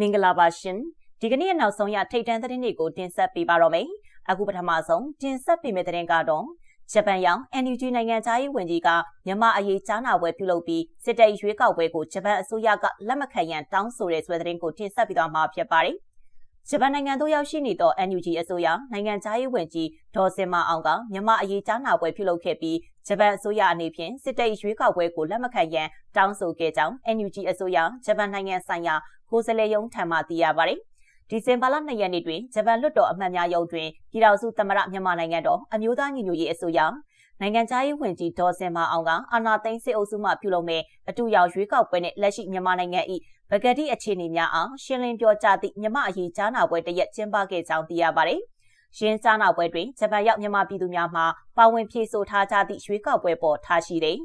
မင်္ဂလာပါရှင်ဒီကနေ့နောက်ဆုံးရထိတ်တန့်သတင်းတွေကိုတင်ဆက်ပေးပါတော့မယ်အခုပထမဆုံးတင်ဆက်ပေးမယ့်သတင်းကတော့ဂျပန်ရောက် NUG နိုင်ငံသားရေးဝန်ကြီးကမြန်မာအရေးကြားနာပွဲပြုလုပ်ပြီးစစ်တပ်ရွေးကောက်ပွဲကိုဂျပန်အစိုးရကလက်မခံရန်တောင်းဆိုတဲ့ဆွဲသတင်းကိုတင်ဆက်ပေးသွားမှာဖြစ်ပါတယ်ဂျပန်နိုင်ငံသို့ရောက်ရှိနေသော NUG အစိုးရနိုင်ငံသားရေးဝန်ကြီးဒေါ်စင်မအောင်ကမြန်မာအရေးကြားနာပွဲပြုလုပ်ခဲ့ပြီး ဂျပန်အစိုးရအနေဖြင့်စစ်တပ်ရွေးကောက်ပွဲကိုလက်မခံရန်တောင်းဆိုခဲ့ကြောင်း NUG အစိုးရဂျပန်နိုင်ငံဆိုင်ရာကိုယ်စားလှယ်ရုံးထံမှသိရပါတယ်။ဒီဇင်ဘာလ2ရက်နေ့တွင်ဂျပန်လွှတ်တော်အမတ်များရုံးတွင်ပြည်ထောင်စုသမ္မတမြန်မာနိုင်ငံတော်အမျိုးသားညီညွတ်ရေးအစိုးရနိုင်ငံသားရေးဝန်ကြီးဒေါ်စင်မအောင်ကအာဏာသိမ်းစစ်အုပ်စုမှပြုလုပ်မဲ့အတူရောက်ရွေးကောက်ပွဲနှင့်လက်ရှိမြန်မာနိုင်ငံ၏ဗကတိအခြေအနေများအားရှင်းလင်းပြောကြားသည့်မြမအရေးကြားနာပွဲတရက်ကျင်းပခဲ့ကြောင်းသိရပါတယ်။ ရင်းကြားနာပွဲတွင်ဂျပန်ရောက်မြန်မာပြည်သူများမှပါဝင်ဖြည့်ဆို့ထားကြသည့်ရွေးကောက်ပွဲပေါ်ထားရှိတဲ့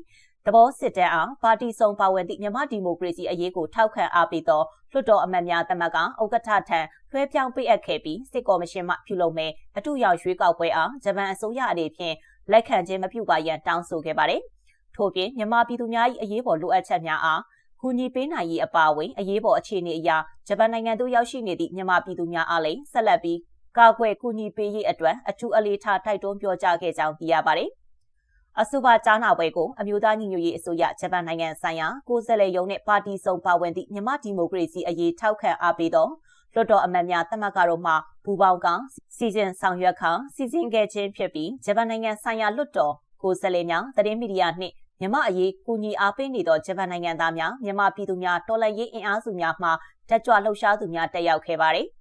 သဘောစစ်တမ်းအောင်ပါတီစုံပါဝင်သည့်မြန်မာဒီမိုကရေစီအရေးကိုထောက်ခံအားပေးသောလွှတ်တော်အမတ်များတမကဥက္ကဋ္ဌထံလွှဲပြောင်းပေးအပ်ခဲ့ပြီးစစ်ကော်မရှင်မှပြုလုပ်မဲ့အတူရောက်ရွေးကောက်ပွဲအားဂျပန်အစိုးရအနေဖြင့်လက်ခံခြင်းမပြုပါရန်တောင်းဆိုခဲ့ပါတယ်။ထို့ပြင်မြန်မာပြည်သူများ၏အရေးပေါ်လိုအပ်ချက်များအားကူညီပေးနိုင်ရေးအပါအဝင်အရေးပေါ်အခြေအနေအရဂျပန်နိုင်ငံသို့ရောက်ရှိနေသည့်မြန်မာပြည်သူများအားလည်းဆက်လက်ပြီး ကာကွယ်ကူညီပေးရေးအတွက်အထူးအလေးထားတိုက်တွန်းပြောကြားခဲ့ကြောင်းသိရပါတယ်။အဆိုပါကြားနာပွဲကိုအမျိုးသားညီညွတ်ရေးအစိုးရဂျပန်နိုင်ငံဆိုင်ရာကိုယ်စားလှယ်ရုံးနဲ့ပါတီစုံပါဝင်သည့်မြန်မာဒီမိုကရေစီအရေးထောက်ခံအားပေးသောလွှတ်တော်အမတ်များတမကတို့မှပူပေါင်းကစီစဉ်ဆောင်ရွက်ခါစီစဉ်ခဲ့ခြင်းဖြစ်ပြီးဂျပန်နိုင်ငံဆိုင်ရာလွှတ်တော်ကိုယ်စားလှယ်များသတင်းမီဒီယာနှင့်မြန်မာအရေးကူညီအားပေးနေသောဂျပန်နိုင်ငံသားများမြန်မာပြည်သူများတော်လှန်ရေးအင်အားစုများမှတက်ကြွလှုပ်ရှားသူများတက်ရောက်ခဲ့ပါတယ်။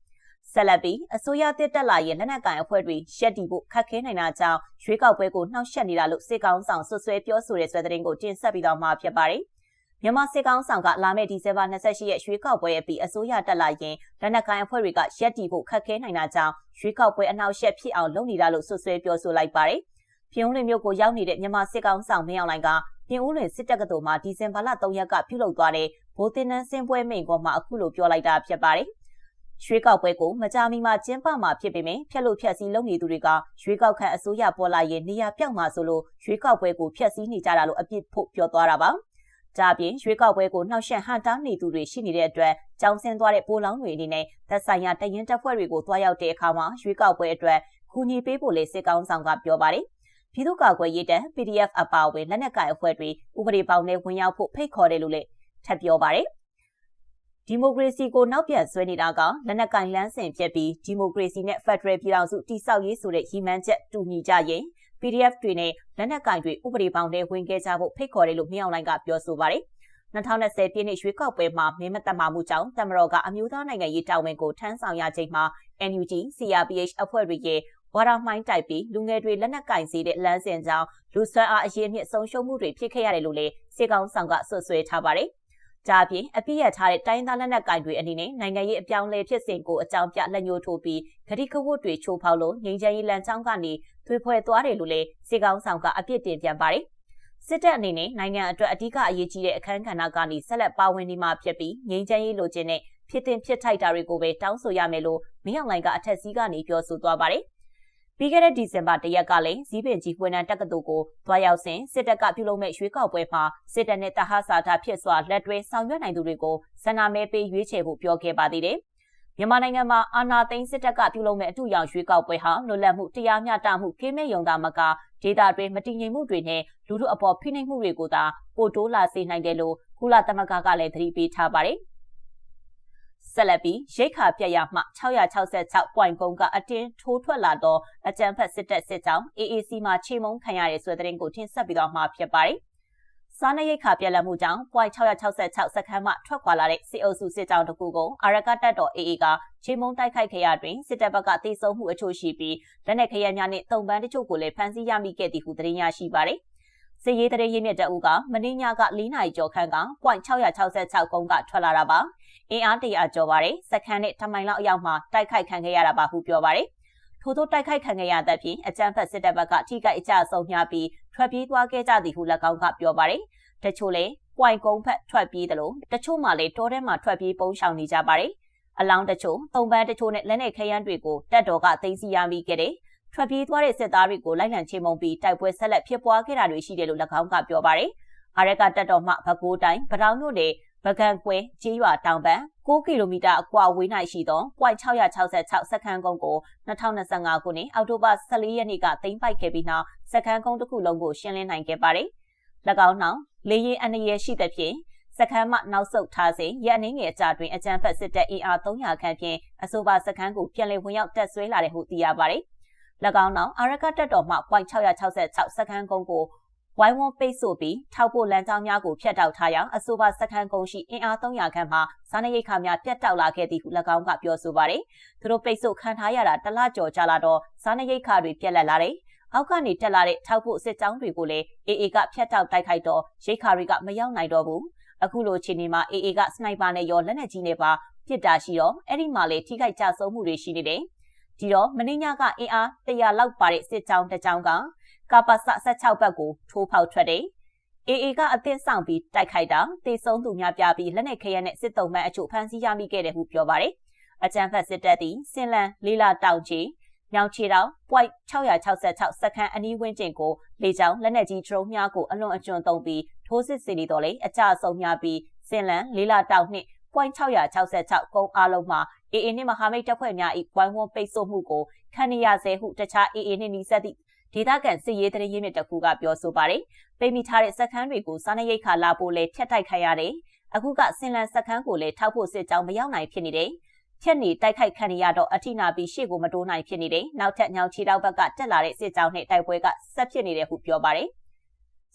ဆက်လက်ပြီးအစိုးရတစ်တက်လာရဲ့လက်နက်ကိုင်အဖွဲ့တွေရက်တီဖို့ခက်ခဲနိုင်တာကြောင့်ရွေးကောက်ပွဲကိုနှောက်ယှက်နေတာလို့စစ်ကောင်ဆောင်ဆွဆွဲပြောဆိုတဲ့ဆွဲသတင်းကိုတင်ဆက်ပြီးတော့မှာဖြစ်ပါတယ်။မြန်မာစစ်ကောင်ဆောင်ကလာမယ့်ဒီဇင်ဘာ28ရက်ရွေးကောက်ပွဲအပြီးအစိုးရတက်လာရင်လက်နက်ကိုင်အဖွဲ့တွေကရက်တီဖို့ခက်ခဲနိုင်တာကြောင့်ရွေးကောက်ပွဲအနှောက်အယှက်ဖြစ်အောင်လုပ်နေတာလို့ဆွဆွဲပြောဆိုလိုက်ပါတယ်။ပြည်ဦးလွင်မြို့ကိုရောက်နေတဲ့မြန်မာစစ်ကောင်ဆောင်မင်းအောင်လိုင်ကပြည်ဦးလွင်စစ်တပ်ကတော်မှာဒီဇင်ဘာလ3ရက်ကပြုလုပ်သွားတဲ့ဗိုလ်တင်နန်းစင်ပွဲမိန့်ခွန်းမှာအခုလိုပြောလိုက်တာဖြစ်ပါတယ်။ ရွှေကောက်ပွဲကိုမကြာမီမှာကျင်းပမှာဖြစ်ပေမဲ့ဖျက်လို့ဖျက်ဆီးလုပ်နေသူတွေကရွှေကောက်ခန့်အစိုးရပေါ်လာရင်နေရာပြောက်မှာဆိုလို့ရွှေကောက်ပွဲကိုဖျက်ဆီးနေကြတာလို့အပြစ်ဖို့ပြောသွားတာပါ။ဒါပြင်ရွှေကောက်ပွဲကိုနှောက်ယှက်ဟန်တားနေသူတွေရှိနေတဲ့အတွက်ကြောင်းဆင်းသွားတဲ့ပိုးလောင်းတွေအနေနဲ့သက်ဆိုင်ရာတရင်တပ်ဖွဲ့တွေကိုတွားရောက်တဲ့အခါမှာရွှေကောက်ပွဲအတွက်ကူညီပေးဖို့လေစစ်ကောင်းဆောင်ကပြောပါတယ်။ပြည်သူ့ကာကွယ်ရေးတပ် PDF အပါအဝင်လက်နက်ကိုင်အဖွဲ့တွေဥပဒေပေါင်းနဲ့ဝင်ရောက်ဖို့ဖိတ်ခေါ်တယ်လို့လည်းထပ်ပြောပါတယ်။ ဒီမိုကရေစီကိုနောက်ပြန်ဆွဲနေတာကလက်နက်ကင်လန်းစဉ်ဖြစ်ပြီးဒီမိုကရေစီနဲ့ဖက်ဒရယ်ပြည်ထောင်စုတည်ဆောက်ရေးဆိုတဲ့ရည်မှန်းချက်တူညီကြရင် PDF တွေနဲ့လက်နက်ကင်တွေဥပဒေပေါင်းတွေဝင်ခဲ့ကြဖို့ဖိတ်ခေါ်တယ်လို့မြောင်လိုင်းကပြောဆိုပါတယ်2020ပြည့်နှစ်ရွေးကောက်ပွဲမှာမင်းမတက်မှမှုကြောင့်တမတော်ကအမျိုးသားနိုင်ငံရေးတာဝန်ကိုထမ်းဆောင်ရချိန်မှာ NUG CRPH အဖွဲ့တွေရဲ့ဝါရမိုင်းတိုက်ပြီးလူငယ်တွေလက်နက်ကင်စီတဲ့လမ်းစဉ်ကြောင့်လူဆွမ်းအားအရေးမြင့်ဆုံးရှုံးမှုတွေဖြစ်ခဲ့ရတယ်လို့လည်းစေကောင်းဆောင်ကဆွဆွဲထားပါတယ် ဒါအပြင်အပြည့်ရထားတဲ့တိုင်းသားလက်နက်ကိုင်တွေအနေနဲ့နိုင်ငံရေးအပြောင်းလဲဖြစ်စဉ်ကိုအကြောင်းပြလက်ညှိုးထိုးပြီးဂတိကဝတ်တွေချိုးဖောက်လို့ငြိမ်းချမ်းရေးလမ်းကြောင်းကနေသွေးဖွဲ့သွားတယ်လို့လည်းစေကောင်းဆောင်ကအပြစ်တင်ပြန်ပါတယ်စစ်တပ်အနေနဲ့နိုင်ငံအတွက်အဓိကအရေးကြီးတဲ့အခမ်းကဏ္ဍကနေဆက်လက်ပါဝင်နေမှာဖြစ်ပြီးငြိမ်းချမ်းရေးလိုချင်တဲ့ဖြစ်တင်ဖြစ်ထိုက်တာတွေကိုပဲတောင်းဆိုရမယ်လို့မင်းအောင်လှိုင်ကအထက်စီးကနေပြောဆိုသွားပါတယ်။ ပြီးခဲ့တဲ့ဒီဇင်ဘာတရက်ကလည်းဇီးပင်ကြီးဖွင့်တန်းတက္ကသိုလ်ကိုတွားရောက်စဉ်စစ်တပ်ကပြုလုပ်မဲ့ရွေးကောက်ပွဲမှာစစ်တပ်နဲ့တဟဆာတာဖြစ်စွာလက်တွဲဆောင်ရွက်နိုင်သူတွေကိုစန္ဒမဲပေးရွေးချယ်ဖို့ပြောခဲ့ပါသေးတယ်။မြန်မာနိုင်ငံမှာအာဏာသိမ်းစစ်တပ်ကပြုလုပ်မဲ့အထူးရောင်ရွေးကောက်ပွဲဟာလွတ်လပ်မှုတရားမျှတမှုကင်းမဲ့ယုံတာမကဒေသတွင်းမတည်ငြိမ်မှုတွေနဲ့လူထုအပေါ်ဖိနှိပ်မှုတွေကိုသာပိုတိုးလာစေနိုင်တယ်လို့ကုလသမဂ္ဂကလည်းသတိပေးထားပါတယ်။ ဆက်လက်ပြီးရိတ်ခါပြက်ရမှ666ပွိုင်ကုန်းကအတင်းထိုးထွက်လာသောအကြံဖက်စစ်တပ်စစ်ကြောင်း AAC မှာခြေမုံခံရတဲ့ဆိုတဲ့တဲ့ကိုတင်ဆက်ပြီးတော့မှဖြစ်ပါတယ်။စားနပ်ရိတ်ခါပြက်လက်မှုကြောင့်ပွိုင်666စခန်းမှထွက်ခွာလာတဲ့စစ်အုပ်စုစစ်ကြောင်းတစ်ခုကိုအာရကတပ်တော် AA ကခြေမုံတိုက်ခိုက်ခဲ့ရတွင်စစ်တပ်ဘက်ကတိုက်ဆုံမှုအချို့ရှိပြီးလက်နက်ခရမ်းများနဲ့တုံပန်းတချို့ကိုလည်းဖမ်းဆီးရမိခဲ့သည်ဟုသတင်းရရှိပါတယ်။ စစ်ရေးတရေရင်းမြစ်တအုပ်ကမင်းညက၄နာရီကျော်ခန့်က .666 ကုန်းကထွက်လာတာပါအင်အားတရာကျော်ပါတယ်စခန်းနဲ့ထမိုင်လောက်အရောက်မှတိုက်ခိုက်ခံခဲ့ရတာပါဟုပြောပါတယ်ထို့သောတိုက်ခိုက်ခံခဲ့ရတဲ့ဖြင့်အကြမ်းဖက်စစ်တပ်ဘက်ကထိခိုက်အကြဆုံးများပြီးထွက်ပြေးသွားခဲ့ကြသည်ဟု၎င်းကပြောပါတယ်တချို့လည်းပွိုင်ကုန်းဖက်ထွက်ပြေးတယ်လို့တချို့မှလည်းတောထဲမှာထွက်ပြေးပုန်းရှောင်နေကြပါတယ်အလောင်းတချို့သုံးပန်းတချို့နဲ့လက်နက်ခဲယမ်းတွေကိုတပ်တော်ကသိမ်းဆည်းရမိခဲ့တယ် ထွက်ပြေးသွားတဲ့စစ်သားတွေကိုလိုက်လံချေမှုန်းပြီးတိုက်ပွဲဆက်လက်ဖြစ်ပွားခဲ့တာတွေရှိတယ်လို့၎င်းကပြောပါတယ်။အာရကတက်တော်မှဘကိုးတိုင်းပတောင်မြို့နယ်ပကံကွဲကျေးရွာတောင်ပန်6ကီလိုမီတာအကွာဝေး၌ရှိသော .666 စက္ကန့်ကုန်းကို2025ခုနှစ်အောက်တိုဘာ14ရက်နေ့ကသိမ်းပိုက်ခဲ့ပြီးနောက်စက္ကန့်ကုန်းတစ်ခုလုံးကိုရှင်းလင်းနိုင်ခဲ့ပါတယ်။၎င်းနောက်လေရင်အန္တရာယ်ရှိသဖြင့်စခန်းမှနောက်ဆုတ်ထားစဉ်ရန်နေငယ်အကြတွင်အကြံဖက်စစ်တပ်အင်အား300ခန့်ဖြင့်အဆိုပါစခန်းကိုပြန်လည်ဝင်ရောက်တက်ဆွဲလာတဲ့ဟုသိရပါတယ်။၎ င်းနောက်အာရကတက်တော်မှ .666 စခန်းကုန်းကိုဝိုင်းဝန်းပိတ်ဆို့ပြီးထောက်ဖို့လမ်းကြောင်းများကိုဖျက်တောက်ထားရာအဆိုပါစခန်းကုန်းရှိအင်အား300ခန့်မှစားနပ်ရိက္ခာများပြတ်တောက်လာခဲ့သည်ဟု၎င်းကပြောဆိုပါတယ်။သူတို့ပိတ်ဆို့ခံထားရတာတလကြော်ကြာလာတော့စားနပ်ရိက္ခာတွေပြက်လက်လာတယ်။အောက်ကနေတက်လာတဲ့ထောက်ဖို့စစ်ကြောင်းတွေကိုလည်းအေအေကဖျက်တောက်တိုက်ခိုက်တော့ရိတ်ခါတွေကမရောက်နိုင်တော့ဘူးအခုလိုခြေနေမှာအေအေကစနိုက်ပါနဲ့ရောလက်နက်ကြီးနဲ့ပါပစ်တာရှိတော့အဲ့ဒီမှာလေထိခိုက်ကြဆုံးမှုတွေရှိနေတယ် ဒီတော့မင်းညကအင်အား100လောက်ပါတဲ့စစ်ကြောင်းတစ်ကြောင်းကကာပါစ16ဘက်ကိုထိုးဖောက်ထွက်တယ်အေအေကအသင်းဆောင်ပြီးတိုက်ခိုက်တာတေဆုံးသူများပြပြီးလက်နက်ခဲယမ်းနဲ့စစ်တုံးမှန်အချို့ဖမ်းဆီးရမိခဲ့တယ်ဟုပြောပါတယ်အကြံဖက်စစ်တပ်သည်စင်လန်လေးလာတောင်ကြီးမြောင်ချီတောင် .666 စက္ကန့်အနီးဝန်းကျင်ကိုလေကြောင်းလက်နက်ကြီးဒရုန်းများကိုအလွန်အကျွံသုံးပြီးထိုးစစ်ဆင်နေတော့လေအကြဆုံးများပြီးစင်လန်လေးလာတောင်နှင့် .666 ကုန်းအားလုံးမှာအေအေနှင့်မဟာမိတ်တပ်ဖွဲ့များ၏ဝိုင်းဝန်းပိတ်ဆို့မှုကိုခံနေရဆဲဟုတခြားအေအေနှင့်နှီးစပ်သည့်ဒေသခံစစ်ရေးတရင်ရင်းမြစ်တစ်ခုကပြောဆိုပါတယ်။ပိတ်မိထားတဲ့စက်ခန်းတွေကိုစားနပ်ရိက္ခာလာဖို့လဲဖျက်တိုက်ခိုင်းရတယ်။အခုကစင်လန်စက်ခန်းကိုလည်းထောက်ဖို့စစ်ကြောင်းမရောက်နိုင်ဖြစ်နေတယ်။ဖြက်နေတိုက်ခိုက်ခံရတော့အထိနာပြီးရှေ့ကိုမတိုးနိုင်ဖြစ်နေတယ်။နောက်ထပ်ညောင်ချီတောက်ဘက်ကတက်လာတဲ့စစ်ကြောင်းနဲ့တိုက်ပွဲကဆက်ဖြစ်နေတယ်ဟုပြောပါတယ်။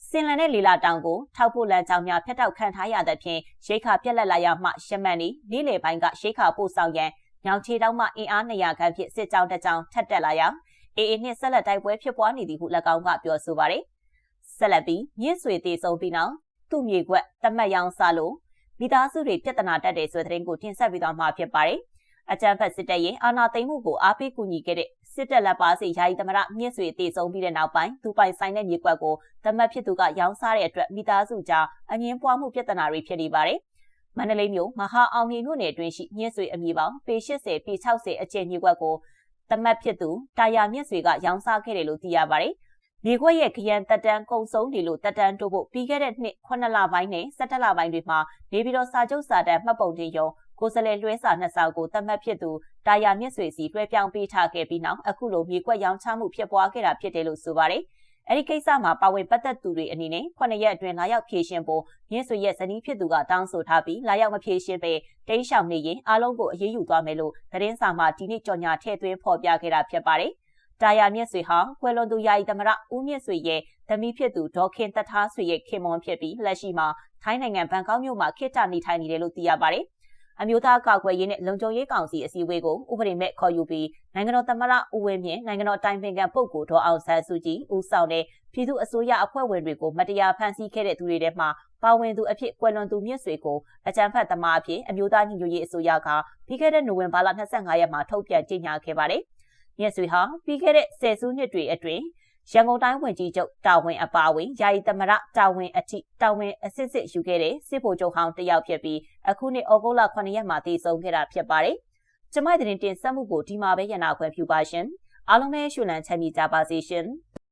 စင်လန်တဲ့လီလာတောင်ကိုထောက်ဖို့လမ်းကြောင်းများဖျက်တောက်ခံထားရတဲ့ဖြင့်ရိခါပြက်လက်လာရမှရှမန်နီနေ့လေပိုင်းကရိခါပို့ဆောင်ရန်ညောင်ချေတောက်မှအင်အား200ခန့်ဖြင့်စစ်ကြောင်းတစ်ကြောင်းထပ်တက်လာရာအေအေနှင့်ဆက်လက်တိုက်ပွဲဖြစ်ပွားနေသည်ဟု၎င်းကပြောဆိုပါတယ်။ဆက်လက်ပြီးမြင့်ဆွေတည်ဆုံးပြီးနောက်သူ့မြေကွက်တမတ်ရောင်စားလို့မိသားစုတွေပြဿနာတက်တယ်ဆိုတဲ့သတင်းကိုတင်ဆက်ပြီးတော့မှာဖြစ်ပါတယ်။ အကြံဖက်စစ်တပ်ရဲ့အာဏာသိမ်းမှုကိုအားပေးကူညီခဲ့တဲ့စစ်တပ်လက်ပါစီယာယီသမရမြင့်ဆွေတည်ဆုံးပြီးတဲ့နောက်ပိုင်းသူပိုင်ဆိုင်တဲ့မြေကွက်ကိုတမတ်ဖြစ်သူကရောင်းစားတဲ့အတွက်မိသားစုကြားအငင်းပွားမှုပြဿနာတွေဖြစ်နေပါတယ်။မန္တလေးမြို့မဟာအောင်မြေမြို့နယ်တွင်ရှိမြင့်ဆွေအမည်ပေါင်းပေ80ပေ60အကျယ်မြေကွက်ကိုတမတ်ဖြစ်သူတာယာမြင့်ဆွေကရောင်းစားခဲ့တယ်လို့သိရပါတယ်။မြေခွက်ရဲ့ခရန်တက်တန်းကုံဆုံးတယ်လို့တက်တန်းတို့ဖို့ပြီးခဲ့တဲ့နှစ်9လပိုင်းနဲ့17လပိုင်းတွေမှာနေပြည်တော်စာချုပ်စာတမ်းမှတ်ပုံတင်ရုံ ကိုယ်စလဲလွှဲစာနှစ်စောက်ကိုတတ်မှတ်ဖြစ်သူတာယာမြင့်ဆွေစီလွှဲပြောင်းပေးထားခဲ့ပြီးနောက်အခုလိုမြေကွက်ရောင်းချမှုဖြစ်ပွားခဲ့တာဖြစ်တယ်လို့ဆိုပါတယ်။အဲဒီကိစ္စမှာပါဝင်ပတ်သက်သူတွေအနေနဲ့9ရက်အတွင်းလာရောက်ဖြေရှင်းဖို့မြင့်ဆွေရဲ့ဇနီးဖြစ်သူကတောင်းဆိုထားပြီးလာရောက်မဖြေရှင်းပဲတိန်းရှောင်နေရင်အားလုံးကိုအရေးယူသွားမယ်လို့သတင်းစာမှာဒီနေ့ကြော်ညာထည့်သွင်းဖော်ပြခဲ့တာဖြစ်ပါတယ်။တာယာမြင့်ဆွေဟာကွယ်လွန်သူယာယီသမရဦးမြင့်ဆွေရဲ့သမီးဖြစ်သူဒေါခင်တထားဆွေရဲ့ခင်မွန်ဖြစ်ပြီးလက်ရှိမှာထိုင်းနိုင်ငံဘန်ကောက်မြို့မှာခေတ္တနေထိုင်နေတယ်လို့သိရပါတယ် အမျိုးသားကာကွယ်ရေးနဲ့လုံခြုံရေးကောင်စီအစည်းအဝေးကိုဥပဒေမဲ့ခေါ်ယူပြီးနိုင်ငံတော်သမ္မတဦးဝင်းမြင့်နိုင်ငံတော်တိုင်ပင်ခံပုဂ္ဂိုလ်ဒေါ်အောင်ဆန်းစုကြည်ဦးဆောင်တဲ့ပြည်သူ့အစိုးရအဖွဲ့ဝင်တွေကိုမတရားဖမ်းဆီးခဲ့တဲ့သူတွေထဲမှာပါဝင်သူအဖြစ်ကွယ်လွန်သူမြင့်ဆွေကိုအကြံဖတ်သမားအဖြစ်အမျိုးသားညီညွတ်ရေးအစိုးရကပြီးခဲ့တဲ့နိုဝင်ဘာလ25ရက်မှာထုတ်ပြန်ကြေညာခဲ့ပါတယ်။မြင့်ဆွေဟာပြီးခဲ့တဲ့ဆယ်စုနှစ်တွေအတွင်း ရန်ကုန်တိုင်းဝန်ကြီးချုပ်တာဝန်အပါအဝင်ယာယီသမရတာဝန်အထိတာဝန်အစစ်စစ်ယူခဲ့တဲ့စစ်ဗိုလ်ချုပ်ဟောင်းတယောက်ဖြစ်ပြီးအခုနှစ်ဩဂုတ်လ9ရက်မှာတည်ဆုံခဲ့တာဖြစ်ပါတယ်။ကျမတို့တင်တင်ဆက်မှုကိုဒီမှာပဲရနာခွင့်ပြုပါရှင်။အားလုံးပဲရှုလန်ချမ်းမြေကြပါစေရှင်။